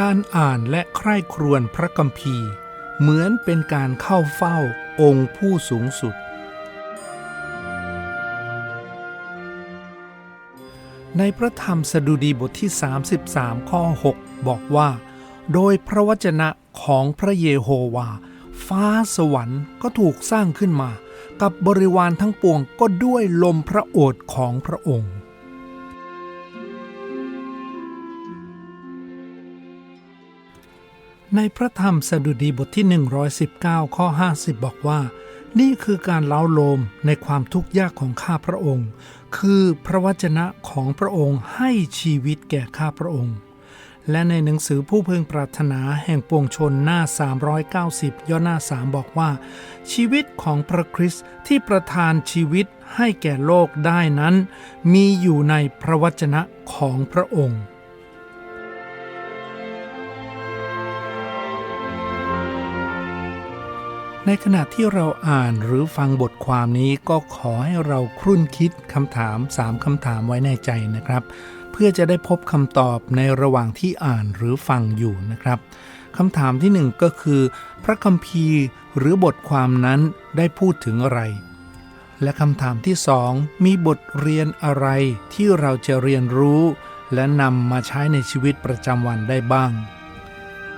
การอ่านและใคร่ครวญพระคัมภีร์ เหมือนเป็นการเข้าเฝ้าองค์ผู้สูงสุด ในพระธรรมสดุดีบทที่ 33 ข้อ 6 บอกว่า โดยพระวจนะของพระเยโฮวา ฟ้าสวรรค์ก็ถูกสร้างขึ้นมา กับบริวารทั้งปวงก็ด้วยลมพระโอษฐ์ของพระองค์ ในพระธรรมสดุดีบทที่ 119 ข้อ 50 บอกว่า นี่คือการเล้าโลมในความทุกข์ยากของข้าพระองค์ คือพระวจนะของพระองค์ให้ชีวิตแก่ข้าพระองค์ และในหนังสือผู้พึงปรารถนาแห่งปวงชนหน้า 390 ย่อหน้า 3 บอกว่า ชีวิตของพระคริสต์ที่ประทานชีวิตให้แก่โลกได้นั้น มีอยู่ในพระวจนะของพระองค์ ในขณะที่เราอ่านหรือฟังบทความนี้ก็ขอให้เราครุ่นคิดคำถาม 3คำถามไว้ในใจนะครับ เพื่อจะได้พบคำตอบในระหว่างที่อ่านหรือฟังอยู่นะครับคำถามที่หนึ่งก็คือ พระคัมภีร์หรือบทความนั้นได้พูดถึงอะไร และคำถามที่สองมีบทเรียนอะไรที่เราจะเรียนรู้ และนำมาใช้ในชีวิตประจำวันได้บ้าง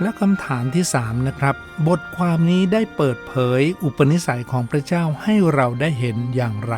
และคำถามที่ 3 นะครับ บทความนี้ได้เปิดเผยอุปนิสัยของพระเจ้าให้เราได้เห็นอย่างไร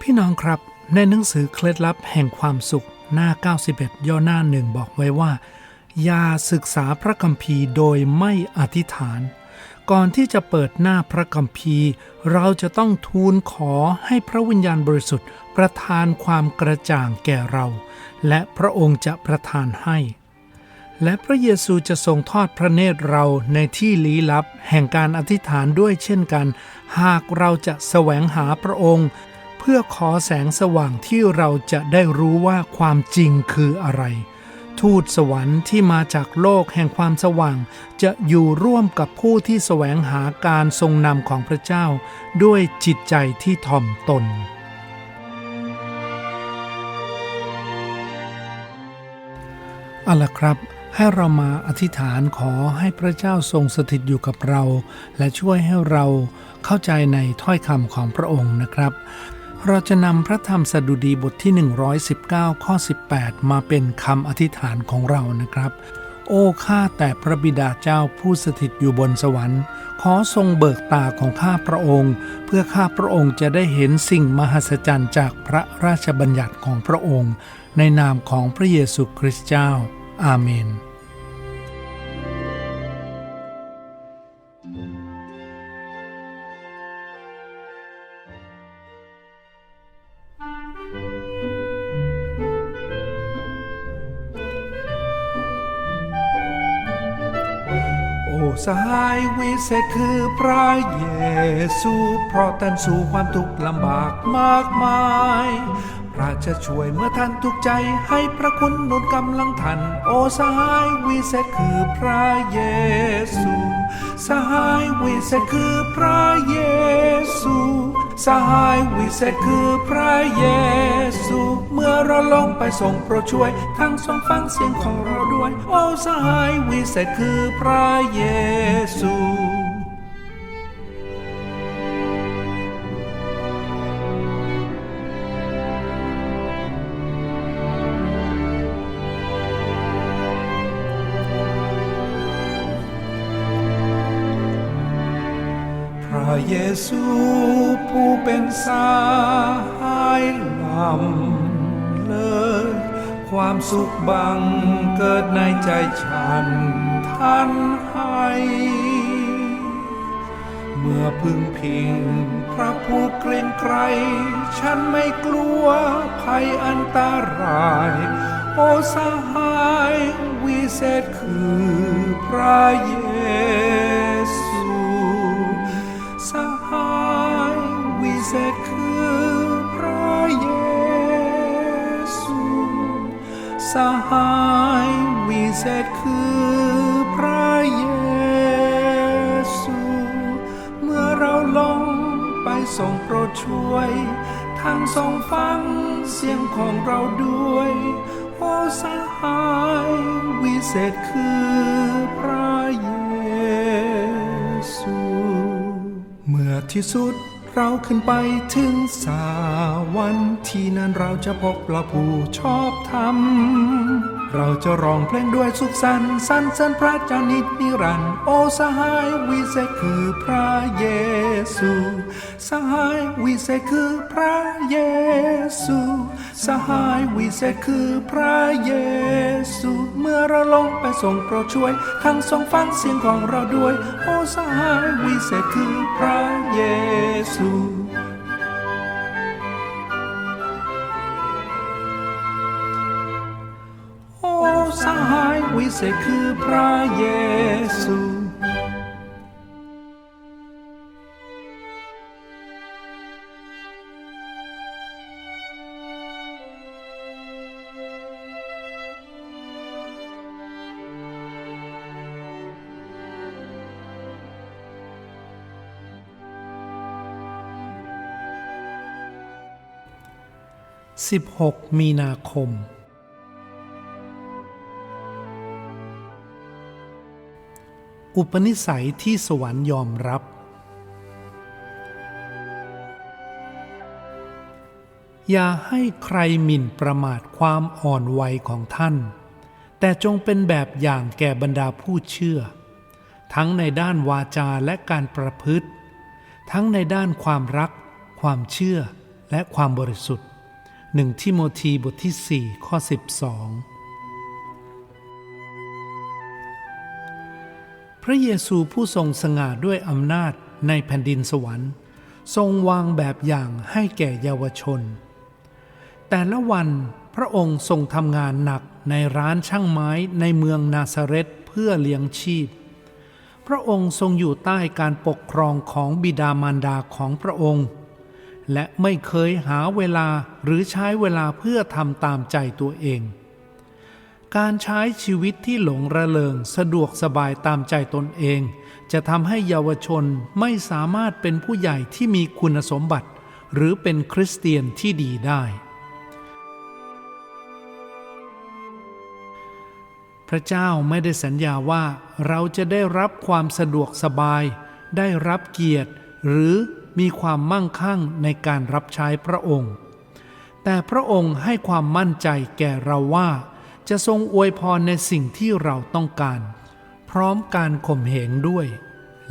พี่น้องครับในหนังสือเคล็ดลับแห่งความสุขหน้า 91 ย่อหน้าหนึ่งบอกไว้ว่า อย่าศึกษาพระคัมภีร์โดยไม่อธิษฐาน ก่อนที่จะเปิดหน้าพระคัมภีร์ เราจะต้องทูลขอให้พระวิญญาณบริสุทธิ์ประทานความกระจ่างแก่เรา และพระองค์จะประทานให้ และพระเยซูจะทรงทอดพระเนตรเราในที่ลี้ลับ แห่งการอธิษฐานด้วยเช่นกัน หากเราจะแสวงหาพระองค์ เพื่อขอแสงสว่างที่เราจะได้รู้ว่าความจริงคืออะไร ทูตสวรรค์ที่มาจากโลกแห่งความสว่าง จะอยู่ร่วมกับผู้ที่แสวงหาการทรงนำของพระเจ้า ด้วยจิตใจที่ถ่อมตน เอาละครับ ให้เรามาอธิษฐานขอให้พระเจ้าทรงสถิตอยู่กับเรา และช่วยให้เราเข้าใจในถ้อยคำของพระองค์นะครับ เราจะนำพระธรรมสดุดีบทที่ 119 ข้อ 18 มาเป็นคำอธิษฐานของเรานะครับ โอ้ข้าแต่พระบิดาเจ้าผู้สถิตอยู่บนสวรรค์ ขอทรงเบิกตาของข้าพระองค์ เพื่อข้าพระองค์จะได้เห็นสิ่งมหัศจรรย์จากพระราชบัญญัติของพระองค์ ในนามของพระเยซูคริสต์เจ้า อาเมน สหายวิเศษคือพระเยซูเพราะท่านสู่ความทุกข์ลำบากมากมาย พระจะช่วยเมื่อท่านทุกใจให้พระคุณหนุนกำลังท่านโอสหายวิเศษคือพระเยซู สหายวิเศษคือพระเยซู สหายวิเศษคือพระเยซู เมื่อเราลงไปส่งโปรดช่วย ทั้งทรงฟังเสียงของเราด้วย โอ้สหายวิเศษคือพระเยซู พระเยซูผู้เป็นสายลำเลิศความสุขบังเกิดในใจฉันท่านให้ เมื่อพึ่งพิงพระผู้เกรงไกร ฉันไม่กลัวภัยอันตราย โอสหายวิเศษคือพระเยซู วิเศษคือพระเยซูสหายวิเศษคือพระเยซู เมื่อเราลงไปทรงโปรดช่วย ทางทรงฟังเสียงของเราด้วย โอ้สหายวิเศษคือพระเยซู เมื่อที่สุด เราขึ้นไปถึงสาวรรค์ที่นั่นเราจะพบเราผู้ชอบธรรม เราจะร้องเพลงด้วยสุขสันต์สรรเสริญพระเจ้านิจนิรันดร์โอสหายวิเศษคือพระเยซู สหายวิเศษคือพระเยซู สหายวิเศษคือพระเยซู เมื่อเราลงไปส่งโปรดช่วย ทั้งทรงฟังเสียงของเราด้วย โอสหายวิเศษคือพระเยซูโอ้สหายวิเศษคือพระเยซู 16 มีนาคม อุปนิสัยที่สวรรค์ยอมรับ อย่าให้ใครหมิ่นประมาทความอ่อนวัยของท่าน แต่จงเป็นแบบอย่างแก่บรรดาผู้เชื่อ ทั้งในด้านวาจาและการประพฤติ ทั้งในด้านความรัก ความเชื่อและความบริสุทธิ์ หนึ่งทิโมธีบทที่ 4 ข้อ 12 พระเยซูผู้ทรงสง่าด้วยอำนาจในแผ่นดินสวรรค์ ทรงวางแบบอย่างให้แก่เยาวชน แต่ละวันพระองค์ทรงทำงานหนักในร้านช่างไม้ในเมืองนาซาเรตเพื่อเลี้ยงชีพ พระองค์ทรงอยู่ใต้การปกครองของบิดามารดาของพระองค์ และไม่เคยหาเวลาหรือใช้เวลาเพื่อทำตามใจตัวเอง การใช้ชีวิตที่หลงระเริงสะดวกสบายตามใจตนเอง จะทำให้เยาวชนไม่สามารถเป็นผู้ใหญ่ที่มีคุณสมบัติ หรือเป็นคริสเตียนที่ดีได้ พระเจ้าไม่ได้สัญญาว่าเราจะได้รับความสะดวกสบาย ได้รับเกียรติหรือ มีความมั่งคั่งในการรับใช้พระองค์ แต่พระองค์ให้ความมั่นใจแก่เราว่า จะทรงอวยพรในสิ่งที่เราต้องการ พร้อมการข่มเหงด้วย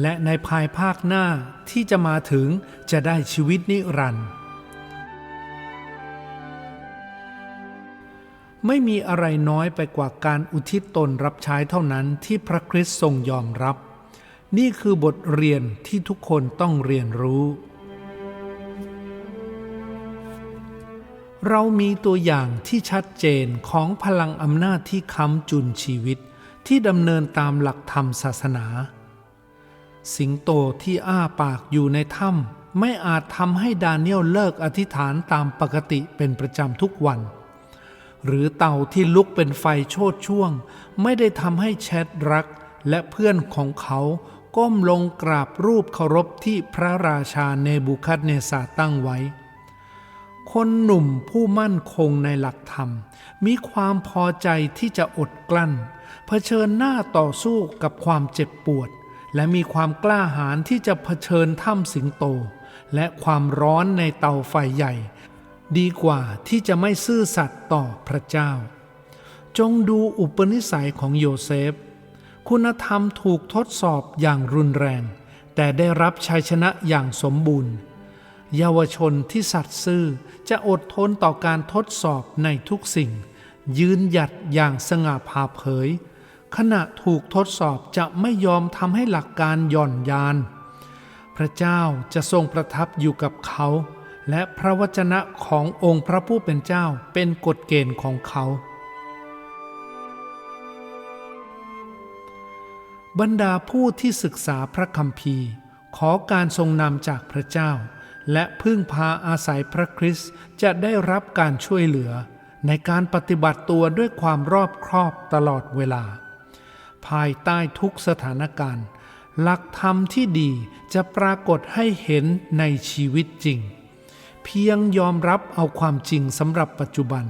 และในภายภาคหน้าที่จะมาถึงจะได้ชีวิตนิรันดร์ไม่มีอะไรน้อยไปกว่าการอุทิศตนรับใช้เท่านั้นที่พระคริสต์ทรงยอมรับ นี่คือบทเรียนที่ทุกคนต้องเรียนรู้ เรามีตัวอย่างที่ชัดเจนของพลังอำนาจที่ค้ำจุนชีวิตที่ดำเนินตามหลักธรรมศาสนา สิงโตที่อ้าปากอยู่ในถ้ำไม่อาจทำให้ดาเนียลเลิกอธิษฐานตามปกติเป็นประจำทุกวัน หรือเต่าที่ลุกเป็นไฟโชดช่วง ไม่ได้ทำให้แชดรักและเพื่อนของเขา ก้มลงกราบรูปเคารพที่พระราชาเนบูคัดเนซาตั้งไว้ คนหนุ่มผู้มั่นคงในหลักธรรม มีความพอใจที่จะอดกลั้น เผชิญหน้าต่อสู้กับความเจ็บปวด และมีความกล้าหาญที่จะเผชิญถ้ำสิงโต และความร้อนในเตาไฟใหญ่ ดีกว่าที่จะไม่ซื่อสัตย์ต่อพระเจ้า จงดูอุปนิสัยของโยเซฟ คุณธรรมถูกทดสอบอย่างรุนแรง แต่ได้รับชัยชนะอย่างสมบูรณ์ เยาวชนที่สัตย์ซื่อจะอดทนต่อการทดสอบในทุกสิ่ง ยืนหยัดอย่างสง่าผ่าเผย ขณะถูกทดสอบจะไม่ยอมทำให้หลักการหย่อนยาน พระเจ้าจะทรงประทับอยู่กับเขา และพระวจนะขององค์พระผู้เป็นเจ้าเป็นกฎเกณฑ์ของเขา บรรดาผู้ที่ศึกษาพระคัมภีร์ ขอการทรงนำจากพระเจ้า และพึ่งพาอาศัยพระคริสต์จะได้รับการช่วยเหลือ ในการปฏิบัติตัวด้วยความรอบครอบตลอดเวลา ภายใต้ทุกสถานการณ์ หลักธรรมที่ดีจะปรากฏให้เห็นในชีวิตจริง เพียงยอมรับเอาความจริงสำหรับปัจจุบัน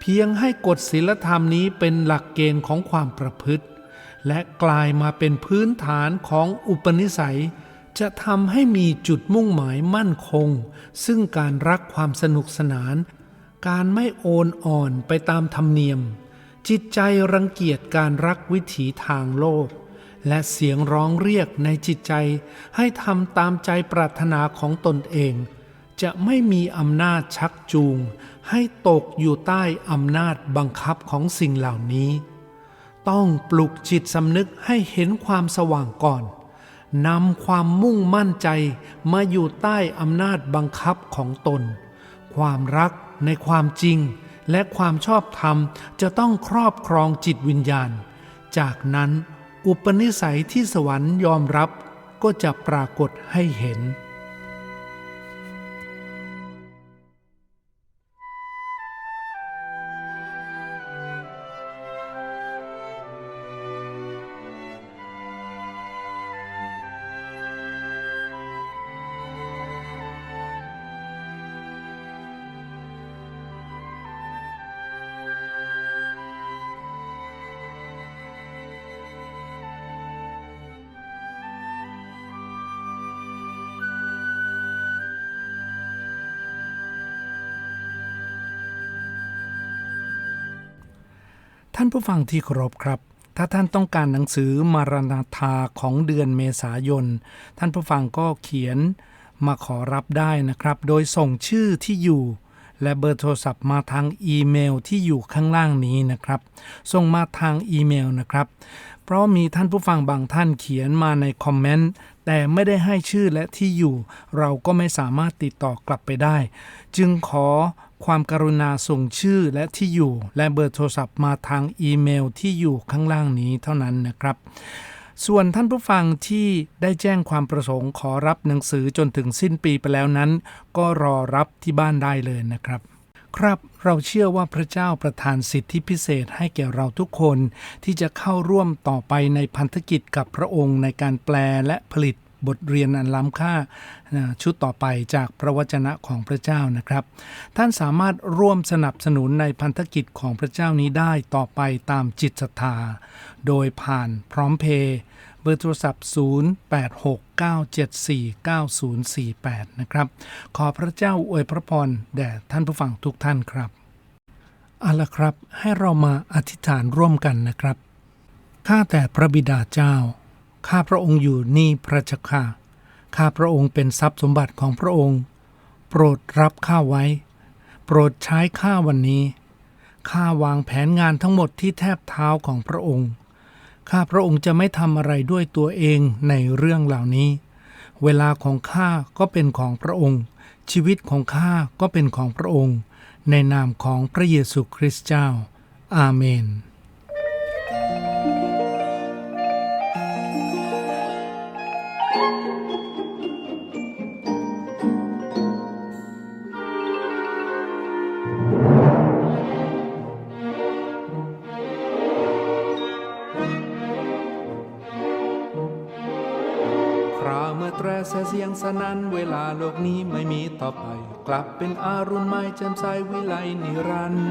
เพียงให้กฎศีลธรรมนี้เป็นหลักเกณฑ์ของความประพฤติ และกลายมาเป็นพื้นฐานของอุปนิสัย จะทำให้มีจุดมุ่งหมายมั่นคง ซึ่งการรักความสนุกสนาน การไม่โอนอ่อนไปตามธรรมเนียม จิตใจรังเกียจการรักวิถีทางโลก และเสียงร้องเรียกในจิตใจ ให้ทำตามใจปรารถนาของตนเอง จะไม่มีอำนาจชักจูง ให้ตกอยู่ใต้อำนาจบังคับของสิ่งเหล่านี้ ต้องปลุกจิตสำนึกให้เห็นความสว่างก่อนนำความมุ่งมั่นใจมาอยู่ใต้อำนาจบังคับของตน ความรักในความจริงและความชอบธรรมจะต้องครอบครองจิตวิญญาณ จากนั้นอุปนิสัยที่สวรรค์ยอมรับก็จะปรากฏให้เห็น ท่านผู้ฟังที่เคารพครับ ถ้าท่านต้องการหนังสือมารณาธาของเดือนเมษายน ท่านผู้ฟังก็เขียนมาขอรับได้นะครับ โดยส่งชื่อที่อยู่ และเบอร์โทรศัพท์มาทางอีเมลที่อยู่ข้างล่างนี้นะครับ ส่งมาทางอีเมลนะครับ เพราะมีท่านผู้ฟังบางท่านเขียนมาในคอมเมนต์แต่ไม่ได้ให้ชื่อและที่อยู่ เราก็ไม่สามารถติดต่อกลับไปได้ จึงขอ ความกรุณาส่งชื่อและที่อยู่ และเบอร์โทรศัพท์มาทางอีเมลที่อยู่ข้างล่างนี้เท่านั้นนะครับ ส่วนท่านผู้ฟังที่ได้แจ้งความประสงค์ขอรับหนังสือจนถึงสิ้นปีไปแล้วนั้น ก็รอรับที่บ้านได้เลยนะครับครับเราเชื่อว่าพระเจ้าประทานสิทธิพิเศษให้แก่เราทุกคน ที่จะเข้าร่วมต่อไปในพันธกิจกับพระองค์ในการแปลและผลิต บทเรียนอันล้ำค่าชุดต่อไปจากพระวจนะของพระเจ้านะครับ ท่านสามารถร่วมสนับสนุนในพันธกิจของพระเจ้านี้ได้ต่อไปตามจิตศรัทธา โดยผ่านพร้อมเพย์เบอร์โทรศัพท์ 0869749048 นะครับ ขอพระเจ้าอวยพระพรแด่ท่านผู้ฟังทุกท่านครับเอาละครับให้เรามาอธิษฐานร่วมกันนะครับ ข้าแต่พระบิดาเจ้า ข้าพระองค์อยู่นี่พระเจ้าข้าข้าพระองค์เป็นทรัพย์สมบัติของพระองค์ โปรดรับข้าไว้ โปรดใช้ข้าวันนี้ ข้าวางแผนงานทั้งหมดที่แทบเท้าของพระองค์ ข้าพระองค์จะไม่ทำอะไรด้วยตัวเองในเรื่องเหล่านี้ เวลาของข้าก็เป็นของพระองค์ ชีวิตของข้าก็เป็นของพระองค์ ในนามของพระเยซูคริสต์เจ้า อาเมน แตรแสเสียงสนันเวลาโลกนี้ไม่มีต่อไป กลับเป็นอารุณไม่แจ่มใสวิไลนิรันดร์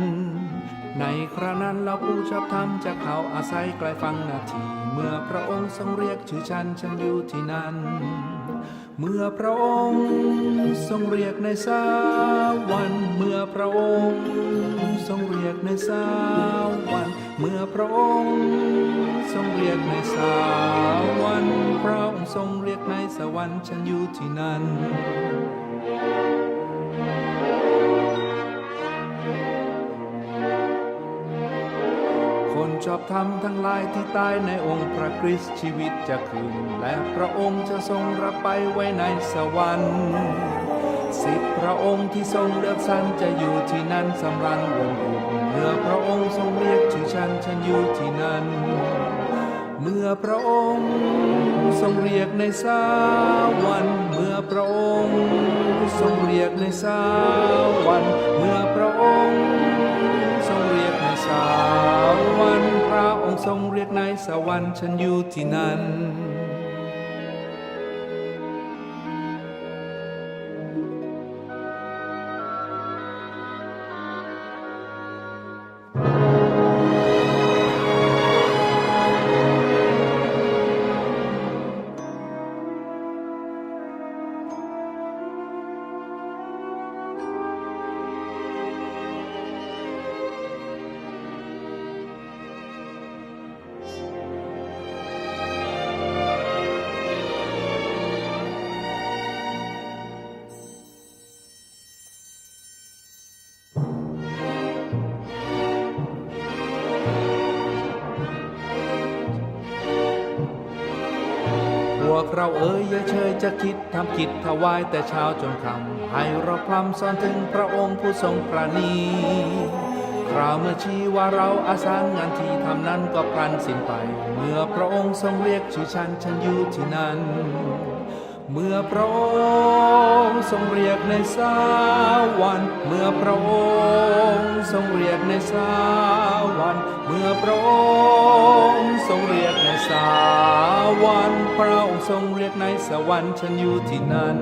ในครานั้นเราผู้ชอบธรรมจะเข้าอาศัยใกล้ฟังนาที เมื่อพระองค์ทรงเรียกชื่อฉันฉันอยู่ที่นั่นเมื่อพระองค์ทรงเรียกในสาวันเมื่อพระองค์ทรงเรียกในสาวันเมื่อพระองค์ท เรียกในสาวันพระองค์ทรงเรียกในสวรรค์ฉันอยู่ที่นั่นคนชอบธรรมทั้งหลายที่ตายในองค์พระคริสต์ชีวิตจะคืน และพระองค์จะทรงรับไปไว้ในสวรรค์สิบพระองค์ที่ทรงเลือกสรรจะอยู่ที่นั่นสำรันวงอุ่นเมื่อพระองค์ทรงเรียกชื่อฉันฉันอยู่ที่นั่น เมื่อพระองค์ ทรงเรียกในสาวรรค์เมื่อพระองค์ ทรงเรียกในสาวรรค์เมื่อพระองค์ ทรงเรียกในสาวรรค์พระองค์ทรงเรียกในสวรรค์ฉันอยู่ที่นั่น เราเอ๋ยอย่าเชยจะคิดทำกิจถวายแต่เช้าจนค่ำให้เราพร่ำสอนถึงพระองค์ผู้ทรงประณีคราวเมื่อชี้ว่าเราอาสางานที่ทำนั้นก็พลันสิ้นไป เมื่อพระองค์ทรงเรียกชื่อฉันฉันอยู่ที่นั่นเมื่อพระองค์ทรงเรียกในสาวรรค์เมื่อพระองค์ทรงเรียกในสาวรรค์ เมื่อพระองค์ทรงเรียกในสาวรรค์พระองค์ทรงเรียกในสวรรค์ฉันอยู่ที่นั่น